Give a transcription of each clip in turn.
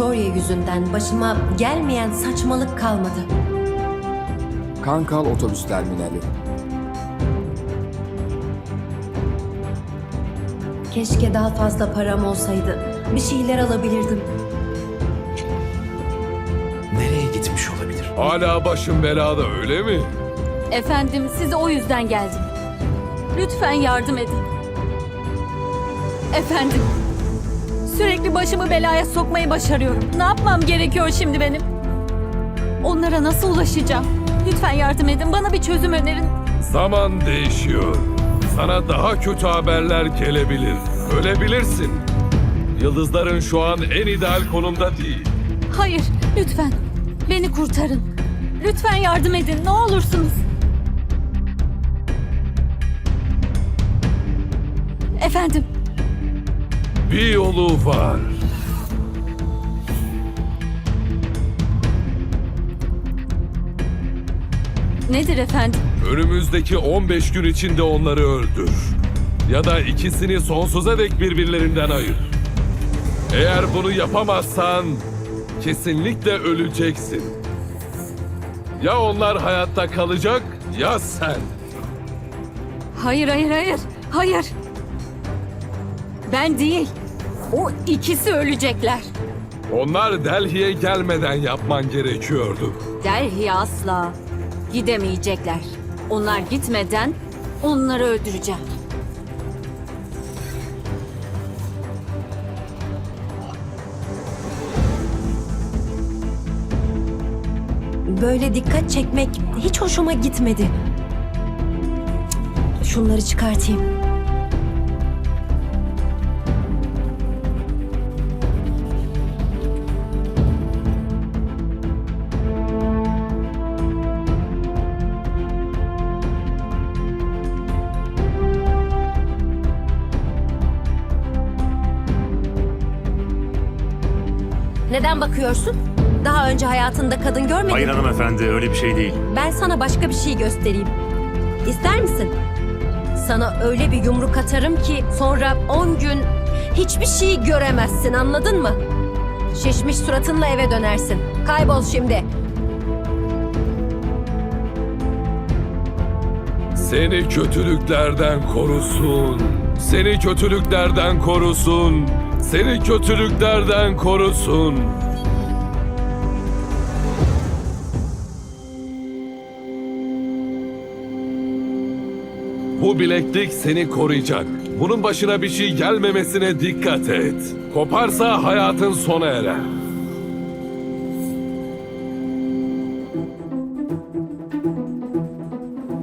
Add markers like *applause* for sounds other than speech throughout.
Şorya yüzünden başıma gelmeyen saçmalık kalmadı. Kankal Otobüs Terminali. Keşke daha fazla param olsaydı. Bir şeyler alabilirdim. Nereye gitmiş olabilir? Hala başım belada öyle mi? Efendim size o yüzden geldim. Lütfen yardım edin. Efendim. Sürekli başımı belaya sokmayı başarıyorum. Ne yapmam gerekiyor şimdi benim? Onlara nasıl ulaşacağım? Lütfen yardım edin. Bana bir çözüm önerin. Zaman değişiyor. Sana daha kötü haberler gelebilir. Ölebilirsin. Yıldızların şu an en ideal konumda değil. Hayır, lütfen. Beni kurtarın. Lütfen yardım edin. Ne olursunuz. Efendim, Bir yolu var. nedir efendim? Önümüzdeki 15 gün içinde onları öldür. Ya da ikisini sonsuza dek birbirlerinden ayır. Eğer bunu yapamazsan kesinlikle öleceksin. Ya onlar hayatta kalacak ya sen. Hayır, hayır, hayır. Hayır. Ben değil. O ikisi ölecekler. Onlar Delhi'ye gelmeden yapman gerekiyordu. Delhi'ye asla gidemeyecekler. Onlar gitmeden onları öldüreceğim. Böyle dikkat çekmek hiç hoşuma gitmedi. Şunları çıkartayım. Neden bakıyorsun? Daha önce hayatında kadın görmedin Hayır mi? hanımefendi öyle bir şey değil. Ben sana başka bir şey göstereyim. İster misin? Sana öyle bir yumruk atarım ki sonra 10 gün hiçbir şey göremezsin anladın mı? Şişmiş suratınla eve dönersin. Kaybol şimdi. Seni kötülüklerden korusun. Seni kötülüklerden korusun. Seni kötülüklerden korusun. Bu bileklik seni koruyacak. Bunun başına bir şey gelmemesine dikkat et. Koparsa hayatın sona erer.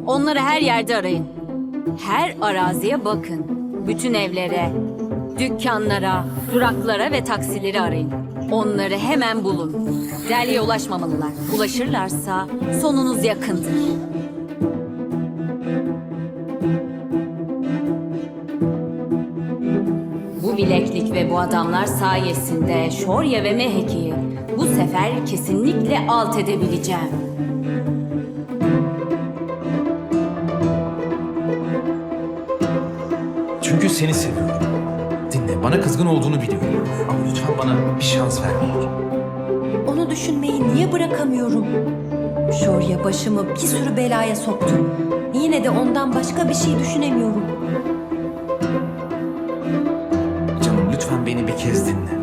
Onları her yerde arayın. Her araziye bakın. Bütün evlere, dükkanlara, duraklara ve taksileri arayın. Onları hemen bulun. Delhi'ye ulaşmamalılar. Ulaşırlarsa sonunuz yakındır. Bu bileklik ve bu adamlar sayesinde Şorya ve Meheki'yi bu sefer kesinlikle alt edebileceğim. Çünkü seni seviyorum. Bana kızgın olduğunu biliyorum. Ama lütfen bana bir şans ver. Onu düşünmeyi niye bırakamıyorum? Şorya başımı bir sürü belaya soktu. Yine de ondan başka bir şey düşünemiyorum. Canım lütfen beni bir kez dinle.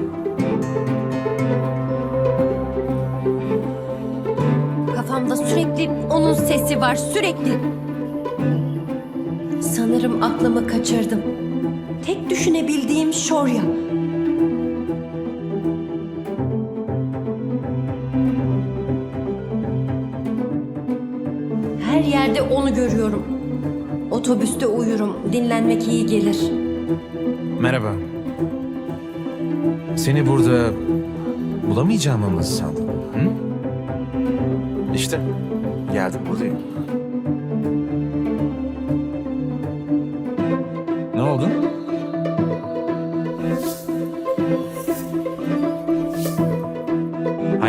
Kafamda sürekli onun sesi var, sürekli. Sanırım aklımı kaçırdım. Tek düşünebildiğim Şorya. Her yerde onu görüyorum. Otobüste uyurum, dinlenmek iyi gelir. Merhaba. Seni burada bulamayacağımı mı sandın? Hı? İşte geldim buradayım. Ne oldu?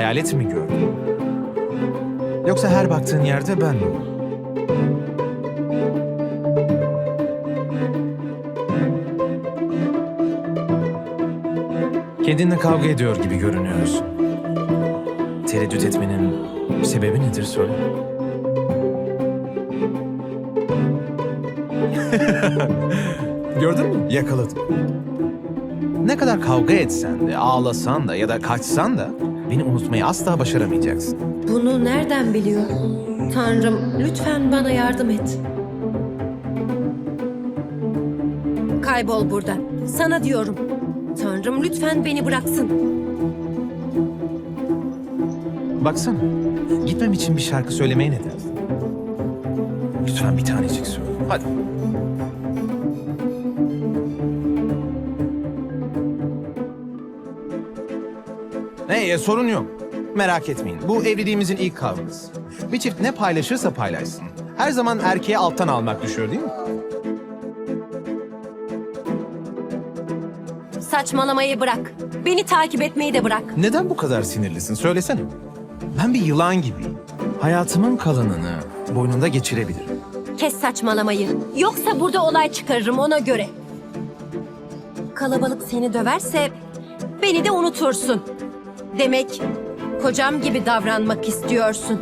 Hayalet mi gördün? Yoksa her baktığın yerde ben mi? Sevdiğinle kavga ediyor gibi görünüyorsun. Tereddüt etmenin sebebi nedir söyle. *laughs* Gördün mü? Yakaladım. Ne kadar kavga etsen de, ağlasan da ya da kaçsan da beni unutmayı asla başaramayacaksın. Bunu nereden biliyor? Tanrım lütfen bana yardım et. Kaybol buradan. Sana diyorum. Tanrım lütfen beni bıraksın. Baksana, gitmem için bir şarkı söylemeye ne dersin? Lütfen bir tanecik söyle. Hadi. Hey, e, sorun yok. Merak etmeyin. Bu evliliğimizin ilk kavgası. Bir çift ne paylaşırsa paylaşsın. Her zaman erkeğe alttan almak düşüyor değil mi? Saçmalamayı bırak. Beni takip etmeyi de bırak. Neden bu kadar sinirlisin? Söylesene. Ben bir yılan gibiyim. Hayatımın kalanını boynunda geçirebilirim. Kes saçmalamayı. Yoksa burada olay çıkarırım ona göre. Kalabalık seni döverse beni de unutursun. Demek kocam gibi davranmak istiyorsun.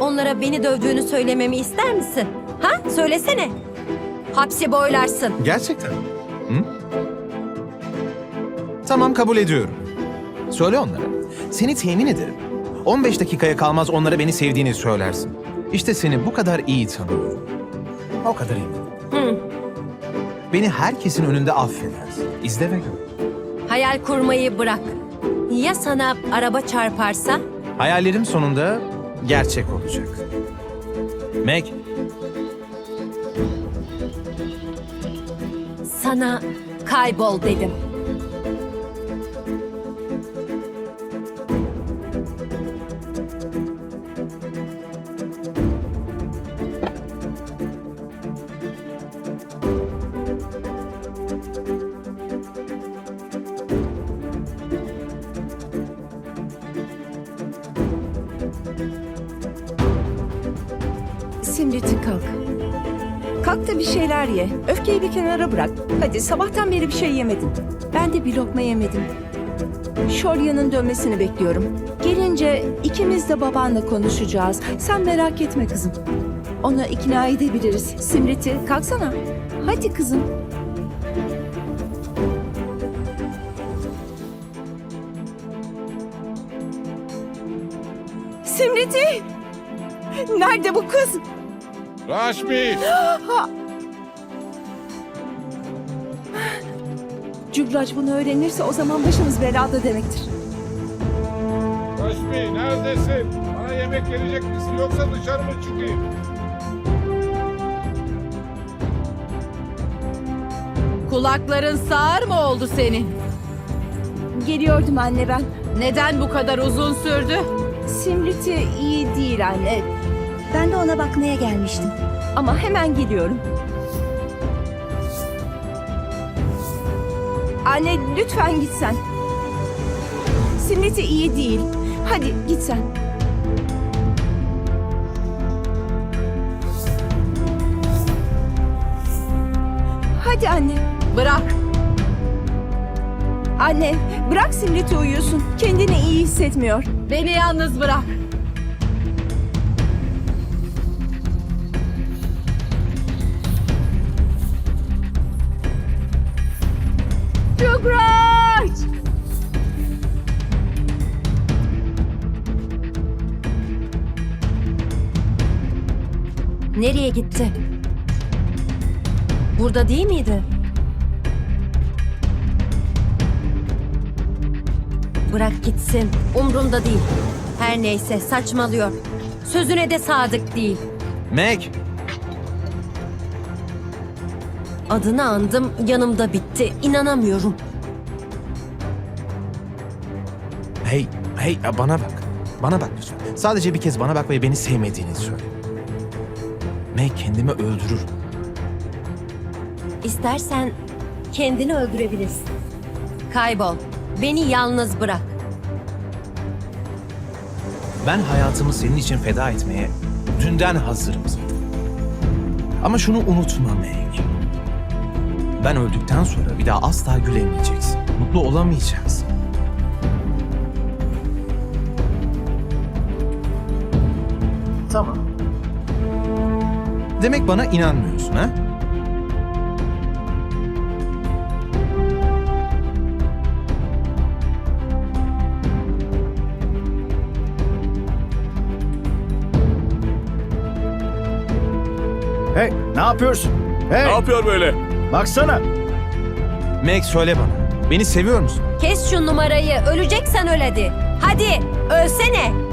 Onlara beni dövdüğünü söylememi ister misin? Ha? Söylesene. Hapsi boylarsın. Gerçekten. Hı? Tamam kabul ediyorum. Söyle onlara. Seni temin ederim. 15 dakikaya kalmaz onlara beni sevdiğini söylersin. İşte seni bu kadar iyi tanıyorum. O kadar iyi. Hı. Beni herkesin önünde affedersin. İzle ve gör. Hayal kurmayı bırak. Ya sana araba çarparsa? Hayallerim sonunda gerçek olacak. Meg, Sana kaybol dedim. Kalk da bir şeyler ye. Öfkeyi bir kenara bırak. Hadi sabahtan beri bir şey yemedin. Ben de bir lokma yemedim. Şorya'nın dönmesini bekliyorum. Gelince ikimiz de babanla konuşacağız. Sen merak etme kızım. Onu ikna edebiliriz. Simriti kalksana. Hadi kızım. Simriti! Nerede bu kız? Raşmi! *gasps* Cübraç bunu öğrenirse o zaman başımız belada demektir. Raşmi neredesin? Bana yemek gelecek misin yoksa dışarı mı çıkayım? Kulakların sağır mı oldu senin? Geliyordum anne ben. Neden bu kadar uzun sürdü? Simriti iyi değil anne. Ben de ona bakmaya gelmiştim. Ama hemen geliyorum. Anne lütfen git sen. Simriti iyi değil. Hadi git sen. Hadi anne. Bırak. Anne bırak Simriti uyuyorsun. Kendini iyi hissetmiyor. Beni yalnız bırak. Nereye gitti? Burada değil miydi? Bırak gitsin. Umrumda değil. Her neyse saçmalıyor. Sözüne de sadık değil. Meg, Adını andım yanımda bitti. İnanamıyorum. hey, hey bana bak. Bana bak lütfen. Sadece bir kez bana bak ve beni sevmediğini söyle. Meg kendimi öldürür. İstersen kendini öldürebilirsin. Kaybol. Beni yalnız bırak. Ben hayatımı senin için feda etmeye dünden hazırım zaten. Ama şunu unutma Meg. Ben öldükten sonra bir daha asla gülemeyeceksin. Mutlu olamayacaksın. Demek bana inanmıyorsun ha? Hey ne yapıyorsun? Hey Ne yapıyor böyle? baksana. Meg söyle bana. Beni seviyor musun? Kes şu numarayı. Öleceksen öl hadi. Hadi ölsene.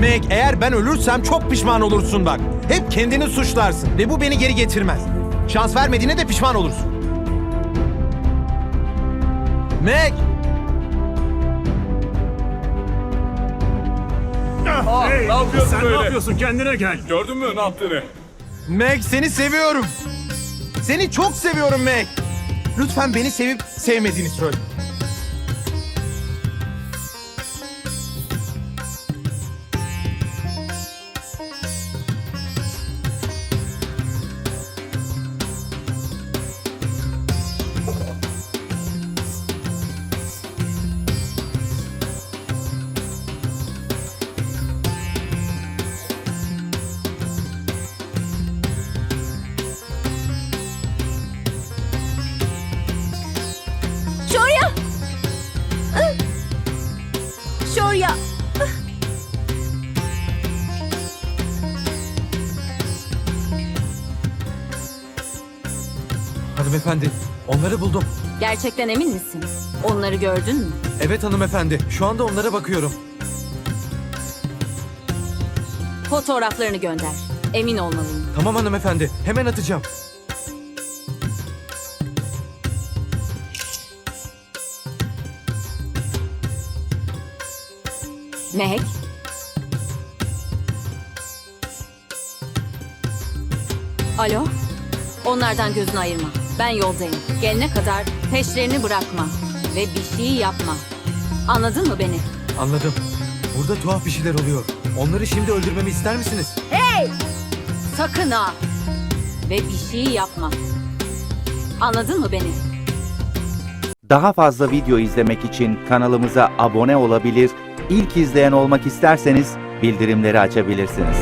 Meg eğer ben ölürsem çok pişman olursun bak. Hep kendini suçlarsın ve bu beni geri getirmez. Şans vermediğine de pişman olursun. Meg! ne yapıyorsun Sen böyle? ne yapıyorsun? Kendine gel. Gördün mü ne yaptığını? Meg seni seviyorum. Seni çok seviyorum Meg. Lütfen beni sevip sevmediğini söyle. Hanımefendi, onları buldum. Gerçekten emin misin? Onları gördün mü? Evet hanımefendi, şu anda onlara bakıyorum. Fotoğraflarını gönder. Emin olmalıyım. Tamam hanımefendi, hemen atacağım. Mehek. Alo? Onlardan gözünü ayırma. Ben yoldayım. Gelene kadar peşlerini bırakma. Ve bir şey yapma. Anladın mı beni? Anladım. Burada tuhaf bir şeyler oluyor. Onları şimdi öldürmemi ister misiniz? Sakın ha! Ve bir şey yapma. Anladın mı beni? Daha fazla video izlemek için kanalımıza abone olabilir, ilk izleyen olmak isterseniz bildirimleri açabilirsiniz.